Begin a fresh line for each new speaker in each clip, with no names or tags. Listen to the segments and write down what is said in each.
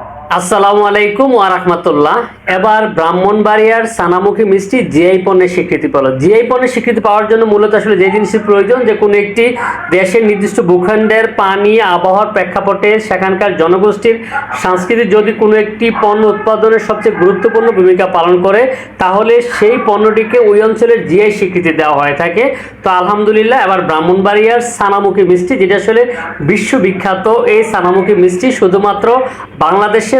call. আসসালামু আলাইকুম রাহমাতুল্লাহ। এবার ব্রাহ্মণবাড়িয়ার সানামুখী মিষ্টি জিআই পণ্যের স্বীকৃতি পেল জিআই পণ্যের স্বীকৃতি পাওয়ার জন্য মূলত আসলে যে জিনিসের প্রয়োজন, যে কোনো একটি দেশের নির্দিষ্ট ভূখণ্ডের পানি, আবহাওয়ার প্রেক্ষাপটে সেখানকার জনগোষ্ঠীর সংস্কৃতি যদি কোনো একটি পণ্য উৎপাদনের সবচেয়ে গুরুত্বপূর্ণ ভূমিকা পালন করে, তাহলে সেই পণ্যটিকে ওই অঞ্চলের জিআই স্বীকৃতি দেওয়া হয়ে থাকে। তো আলহামদুলিল্লাহ, এবার ব্রাহ্মণবাড়িয়ার সানামুখী মিষ্টি, যেটা আসলে বিশ্ববিখ্যাত এই সানামুখী মিষ্টি শুধুমাত্র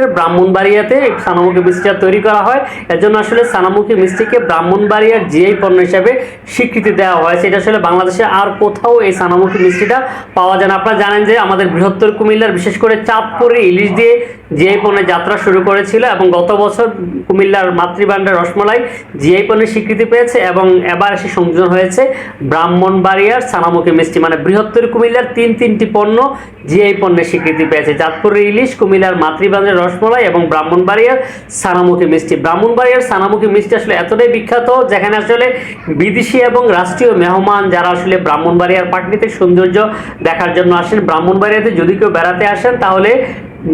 বাংলাদেশের ব্রাহ্মণবাড়িয়াতে সানামুখী মিষ্টিটা তৈরি করা হয়। এর জন্য আসলে সানামুখী মিষ্টিকে ব্রাহ্মণবাড়িয়ার জিআই পণ্য হিসাবে স্বীকৃতি দেওয়া হয়। সেটা আসলে বাংলাদেশে আর কোথাও এই সানামুখী মিষ্টিটা পাওয়া যায় না। আপনারা জানেন যে আমাদের বৃহত্তর কুমিল্লার, বিশেষ করে চাঁদপুরে ইলিশ দিয়ে জিআই পণ্যের যাত্রা শুরু করেছিল এবং গত বছর কুমিল্লার মাতৃভাণ্ডার রসমলাই জিআই পণ্যের স্বীকৃতি পেয়েছে এবং এবার এসে সংযোজন হয়েছে ব্রাহ্মণবাড়িয়ার সানামুখী মিষ্টি। মানে বৃহত্তর কুমিল্লার তিন তিনটি পণ্য জিআই পণ্যের স্বীকৃতি পেয়েছে। চাঁদপুরের ইলিশ, কুমিল্লার মাতৃভাণ্ডার রসমলাই এবং ব্রাহ্মণবাড়িয়ার সানামুখী মিষ্টি। ব্রাহ্মণবাড়িয়ার সানামুখী মিষ্টি আসলে এতটাই বিখ্যাত যেখানে আসলে বিদেশি এবং রাষ্ট্রীয় মেহমান যারা আসলে ব্রাহ্মণবাড়িয়ার প্রাকৃতিক সৌন্দর্য দেখার জন্য আসেন। ব্রাহ্মণবাড়িয়াতে যদি কেউ বেড়াতে আসেন তাহলে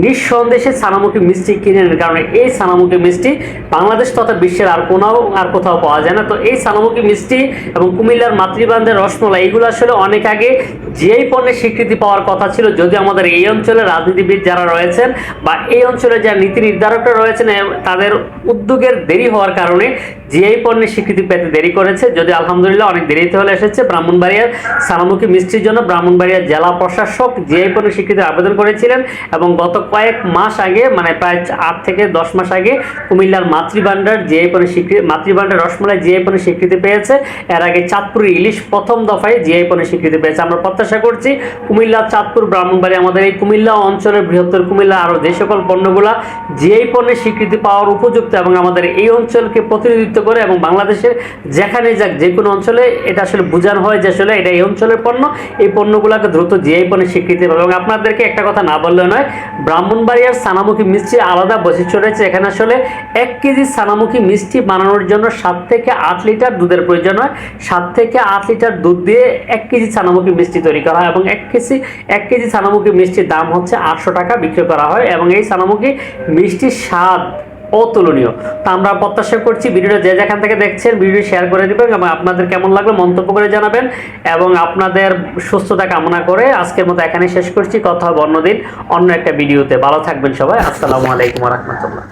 নিঃসন্দেহে সানামুখী মিষ্টি কিনে নেন, কারণ এই সানামুখী মিষ্টি বাংলাদেশ তথা বিশ্বের আর কোনাও আর কোথাও পাওয়া যায় না। তো এই সানামুখী মিষ্টি এবং কুমিল্লার মাতৃবান্ধের রসমলাই, এগুলো আসলে অনেক আগে যেই পণ্যের স্বীকৃতি পাওয়ার কথা ছিল, যদি আমাদের এই অঞ্চলের রাজনীতিবিদ যারা রয়েছেন বা এই অঞ্চলে যারা নীতি নির্ধারকরা রয়েছেন তাদের উদ্যোগের দেরি হওয়ার কারণে জিআই পণ্যের স্বীকৃতি পেতে দেরি করেছে, যদি আলহামদুলিল্লাহ অনেক দেরিতে হলে এসেছে। ব্রাহ্মণবাড়িয়ার সানামুখী মিষ্টির জন্য ব্রাহ্মণবাড়িয়ার জেলা প্রশাসক জিআই পণ্যের স্বীকৃতির আবেদন করেছিলেন এবং গত কয়েক মাস আগে মানে প্রায় আট থেকে দশ মাস আগে কুমিল্লার মাতৃভাণ্ডার জিআই পণ্যের স্বীকৃতি মাতৃভাণ্ডার রসমলাই জিআই পণ্যের স্বীকৃতি পেয়েছে, এর আগে চাঁদপুরের ইলিশ প্রথম দফায় জিআই পণ্যের স্বীকৃতি পেয়েছে। আমরা প্রত্যাশা করছি। কুমিল্লা, চাঁদপুর ব্রাহ্মণবাড়ি আমাদের এই কুমিল্লা অঞ্চলের বৃহত্তর কুমিল্লা আরও যে সকল পণ্যগুলা জিআই পণ্যের স্বীকৃতি পাওয়ার উপযুক্ত এবং আমাদের এই অঞ্চলকে প্রতিনিধিত্ব করে এবং বাংলাদেশের যেখানে যাক যে কোনো অঞ্চলে এটা আসলে বোঝানো হয় যে আসলে এটা এই অঞ্চলের পণ্য। এই পণ্যগুলোকে দ্রুত জিআই পণ্যের স্বীকৃতি পাবে এবং আপনাদেরকে একটা কথা না বললে নয়, ব্রাহ্মণবাড়িয়ার সানামুখী মিষ্টি আলাদা বৈশিষ্ট্য রয়েছে। এখানে আসলে এক কেজি সানামুখী মিষ্টি বানানোর জন্য সাত থেকে আট লিটার দুধের প্রয়োজন হয়। সাত থেকে আট লিটার দুধ দিয়ে এক কেজি সানামুখী মিষ্টি তৈরি করা হয় এবং এক কেজি এক কেজি সানামুখী মিষ্টির দাম হচ্ছে আটশো টাকা বিক্রি করা হয় এবং এই সানামুখী মিষ্টির স্বাদ অতুলনীয়। তো আমরা প্রত্যাশা করছি ভিডিওটা যে যেখান থেকে দেখছেন ভিডিও শেয়ার করে দেবেন এবং আপনাদের কেমন লাগল মন্তব্য করে জানাবেন এবং আপনাদের সুস্থতা কামনা করে আজকের মতো এখানে শেষ করছি। কথা হবে অন্যদিন অন্য একটা ভিডিওতে। ভালো থাকবেন সবাই। আসসালামু আলাইকুম রহমতুল্লাহ।